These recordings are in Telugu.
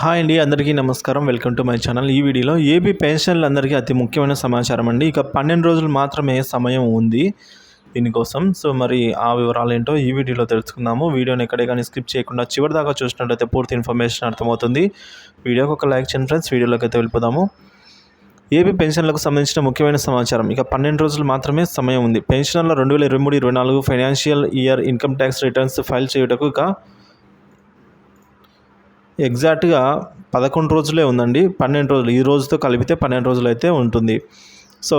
హాయ్ అండి అందరికీ నమస్కారం. Welcome to my channel. ఈ వీడియోలో ఏపీ పెన్షన్లు అందరికీ అతి ముఖ్యమైన సమాచారం అండి. ఇక పన్నెండు రోజులు మాత్రమే సమయం ఉంది దీనికోసం. సో మరి ఆ వివరాలు ఏంటో ఈ వీడియోలో తెలుసుకుందాము. వీడియోని ఎక్కడే కానీ స్కిప్ చేయకుండా చివరి దాకా చూసినట్లయితే పూర్తి ఇన్ఫర్మేషన్ అర్థమవుతుంది. వీడియోకి ఒక లైక్ చేయండి ఫ్రెండ్స్. వీడియోలోకి అయితే వెళ్ళిపోదాము. ఏపీ పెన్షన్లకు సంబంధించిన ముఖ్యమైన సమాచారం. ఇక పన్నెండు రోజులు మాత్రమే సమయం ఉంది. పెన్షన్ల రెండు వేల ఇరవై మూడు ఇరవై నాలుగు financial year income tax returns file చేయుటకు ఇక ఎగ్జాక్ట్గా పదకొండు రోజులే ఉందండి. పన్నెండు రోజులు. ఈ రోజుతో కలిపితే పన్నెండు రోజులు అయితే ఉంటుంది. సో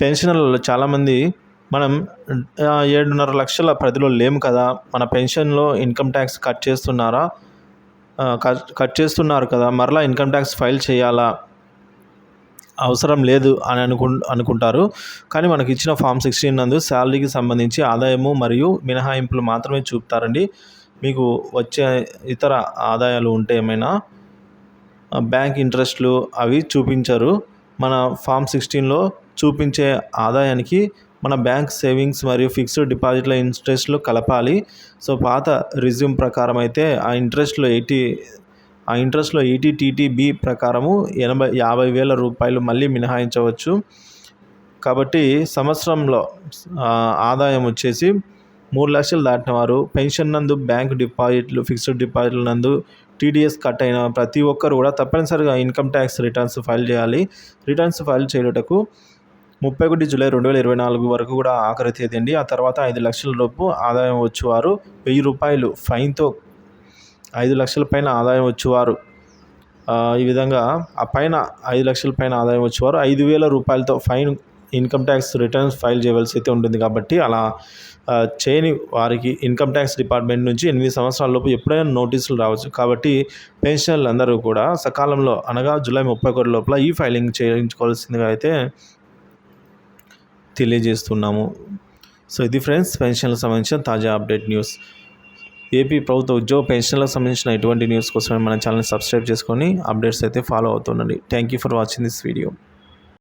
పెన్షనర్లలో చాలామంది మనం ఏడున్నర లక్షల పరిధిలో లేము కదా. మన పెన్షన్లో ఇన్కమ్ ట్యాక్స్ కట్ చేస్తున్నారా? కట్ చేస్తున్నారు కదా. మరలా ఇన్కమ్ ట్యాక్స్ ఫైల్ చేయాలా? అవసరం లేదు అని అనుకు అనుకుంటారు. కానీ మనకి ఇచ్చిన ఫామ్ సిక్స్టీన్ నందు శాలరీకి సంబంధించి ఆదాయము మరియు మినహాయింపులు మాత్రమే చూపుతారండి. మీకు వచ్చే ఇతర ఆదాయాలు ఉంటే ఏమైనా బ్యాంక్ ఇంట్రెస్ట్లు అవి చూపించరు. మన ఫామ్ సిక్స్టీన్లో చూపించే ఆదాయానికి మన బ్యాంక్ సేవింగ్స్ మరియు ఫిక్స్డ్ డిపాజిట్ల ఇంట్రెస్ట్లు కలపాలి. సో పాత రిజ్యూమ్ ప్రకారం అయితే ఆ ఇంట్రెస్ట్లో ఎయిటీ ఆ ఇంట్రెస్ట్లో ఎయిటీ టీటీబీ ప్రకారము ఎనభై యాభై వేల రూపాయలు మళ్ళీ మినహాయించవచ్చు. కాబట్టి సంవత్సరంలో ఆదాయం వచ్చేసి మూడు లక్షలు దాటిన వారు పెన్షన్ నందు బ్యాంక్ డిపాజిట్లు ఫిక్స్డ్ డిపాజిట్ల నందు టీడీఎస్ కట్ అయిన ప్రతి ఒక్కరు కూడా తప్పనిసరిగా ఇన్కమ్ ట్యాక్స్ రిటర్న్స్ ఫైల్ చేయాలి. రిటర్న్స్ ఫైల్ చేయటకు ముప్పై ఒకటి జూలై రెండు వేల ఇరవై నాలుగు వరకు కూడా ఆఖరి తేదీ అండి. ఆ తర్వాత ఐదు లక్షల లోపు ఆదాయం వచ్చేవారు. వెయ్యి రూపాయలు ఫైన్తో ఐదు లక్షల పైన ఆదాయం వచ్చేవారు. ఈ విధంగా ఆ పైన ఐదు లక్షల పైన ఆదాయం వచ్చేవారు. ఐదు వేల రూపాయలతో fine income tax returns file చేయవలసి అయితే ఉంటుంది కాబట్టి అలా చేయని వారికి ఇన్కమ్ ట్యాక్స్ డిపార్ట్మెంట్ నుంచి ఎనిమిది సంవత్సరాల లోపు ఎప్పుడైనా నోటీసులు రావచ్చు. కాబట్టి పెన్షనర్లు అందరూ కూడా సకాలంలో అనగా జూలై ముప్పై ఒకటి లోపల ఈ ఫైలింగ్ చేయించుకోవాల్సిందిగా అయితే తెలియజేస్తున్నాము. సో ఇది ఫ్రెండ్స్ పెన్షన్లకు సంబంధించిన తాజా అప్డేట్ న్యూస్. ఏపీ ప్రభుత్వ ఉద్యోగ పెన్షన్లకు సంబంధించిన ఎటువంటి న్యూస్ కోసం మన ఛానల్ని సబ్స్క్రైబ్ చేసుకొని అప్డేట్స్ అయితే follow అవుతుండండి. Thank you for watching this video.